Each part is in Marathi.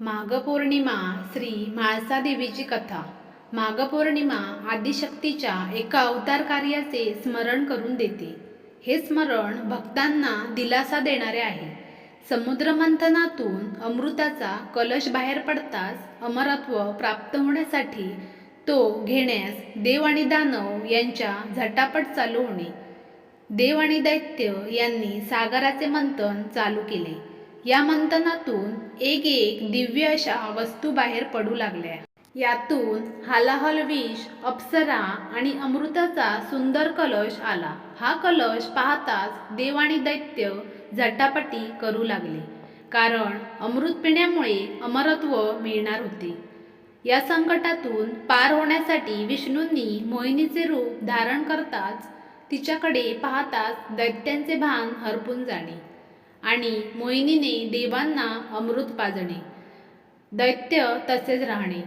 माघपौर्णिमा श्री म्हाळसा देवीची कथा. माघपौर्णिमा आदिशक्तीच्या एका अवतार कार्याचे स्मरण करून देते. हे स्मरण भक्तांना दिलासा देणारे आहे. समुद्रमंथनातून अमृताचा कलश बाहेर पडताच अमरत्व प्राप्त होण्यासाठी तो घेण्यास देव आणि दानव यांच्या झटापट चालू होणे. देव आणि दैत्य यांनी सागराचे मंथन चालू केले. या मंथनातून एक एक दिव्य अशा वस्तू बाहेर पडू लागल्या. यातून हालाहल विष अप्सरा आणि अमृताचा सुंदर कलश आला. हा कलश पाहताच देव आणि दैत्य झटापटी करू लागले. कारण अमृत पिण्यामुळे अमरत्व मिळणार होते. या संकटातून पार होण्यासाठी विष्णूंनी मोहिनीचे रूप धारण करताच तिच्याकडे पाहताच दैत्यांचे भान हरपून जाणे. आणि मोहिनीने देवांना अमृत पाजणे. दैत्य तसेच राहणे.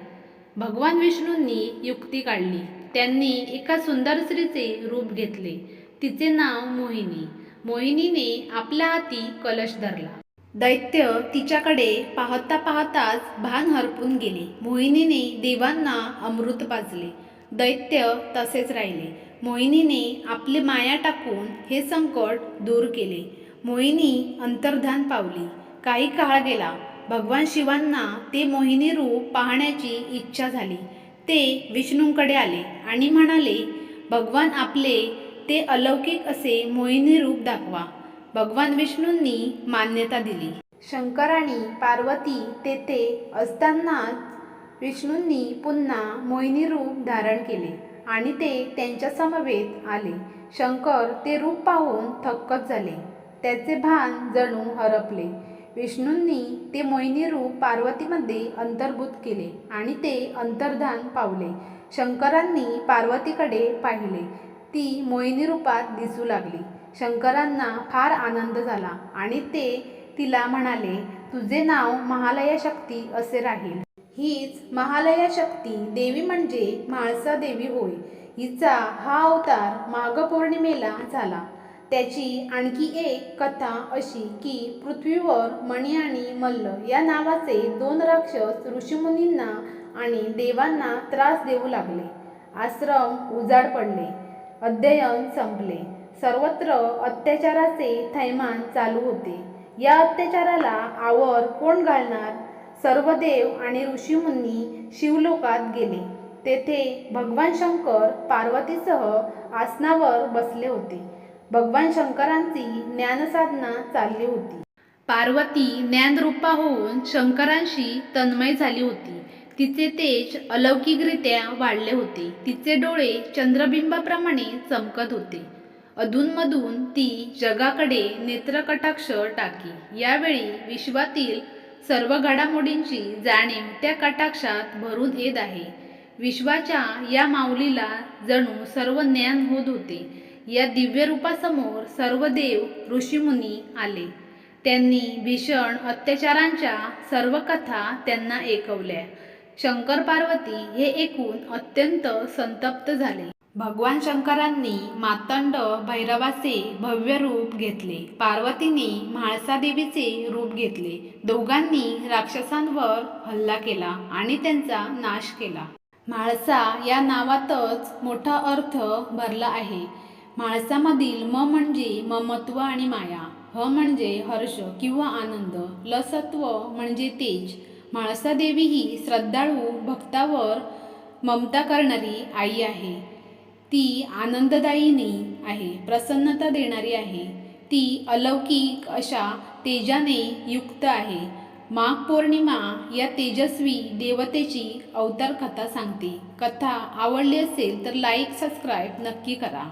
भगवान विष्णूंनी युक्ती काढली. त्यांनी एका सुंदर स्त्रीचे रूप घेतले. तिचे नाव मोहिनी. मोहिनीने आपल्या हाती कलश धरला. दैत्य तिच्याकडे पाहता पाहताच भान हरपून गेले. मोहिनीने देवांना अमृत पाजले. दैत्य तसेच राहिले. मोहिनीने आपली माया टाकून हे संकट दूर केले. मोहिनी अंतर्धान पावली. काही काळ गेला. भगवान शिवांना ते मोहिनी रूप पाहण्याची इच्छा झाली. ते विष्णूंकडे आले आणि म्हणाले भगवान आपले ते अलौकिक असे मोहिनी रूप दाखवा. भगवान विष्णूंनी मान्यता दिली. शंकर आणि पार्वती तेथे असतानाच विष्णूंनी पुन्हा मोहिनी रूप धारण केले आणि ते त्यांच्या समवेत आले. शंकर ते रूप पाहून थक्कच झाले. त्याचे भान जणू हरपले. विष्णूंनी ते मोहिनी रूप पार्वतीमध्ये अंतर्भूत केले आणि ते अंतर्धान पावले. शंकरांनी पार्वतीकडे पाहिले. ती मोहिनी रूपात दिसू लागली. शंकरांना फार आनंद झाला आणि ते तिला म्हणाले तुझे नाव महालया शक्ती असे राहील. हीच महालया शक्ती देवी म्हणजे म्हाळसा देवी होय. हिचा हा अवतार माघ पौर्णिमेला झाला. त्याची आणखी एक कथा अशी की पृथ्वीवर मणी आणि मल्ल या नावाचे दोन राक्षस ऋषीमुनींना आणि देवांना त्रास देऊ लागले. आश्रम उजाड पडले. अध्ययन संपले. सर्वत्र अत्याचाराचे थैमान चालू होते. या अत्याचाराला आवर कोण घालणार? सर्व देव आणि ऋषीमुनी शिवलोकात गेले. तेथे भगवान शंकर पार्वतीसह आसनावर बसले होते. भगवान शंकरांची ज्ञानसाधना चालली होती. पार्वती ज्ञानरूपा होऊन शंकरांशी तन्मय झाली होती. तिचे तेज अलौकिकरित्या वाढले होते. तिचे डोळे चंद्रबिंबाप्रमाणे चमकत होते. अधूनमधून ती जगाकडे नेत्रकटाक्ष टाकी. यावेळी विश्वातील सर्व घडामोडींची जाणीव त्या कटाक्षात भरून येत आहे. विश्वाच्या या माऊलीला जणू सर्व ज्ञान होत होते. या दिव्य रूपासमोर सर्व देव ऋषीमुनी आले. त्यांनी भीषण अत्याचारांच्या सर्व कथा त्यांना ऐकवल्या. शंकर पार्वती हे ऐकून अत्यंत संतप्त झाले. भगवान शंकरांनी मातंड भैरवाचे भव्य रूप घेतले. पार्वतीने म्हाळसा देवीचे रूप घेतले. दोघांनी राक्षसांवर हल्ला केला आणि त्यांचा नाश केला. म्हाळसा या नावातच मोठा अर्थ भरला आहे. माणसामधील म म्हणजे ममत्व आणि माया. ह म्हणजे हर्ष किंवा आनंद. लसत्व म्हणजे तेज. माळसादेवी ही श्रद्धाळू भक्तावर ममता करणारी आई आहे. ती आनंददायिनी आहे प्रसन्नता देणारी आहे. ती अलौकिक अशा तेजाने युक्त आहे. माघ पौर्णिमा या तेजस्वी देवतेची अवतार कथा सांगते. कथा आवडली असेल तर लाईक सबस्क्राईब नक्की करा.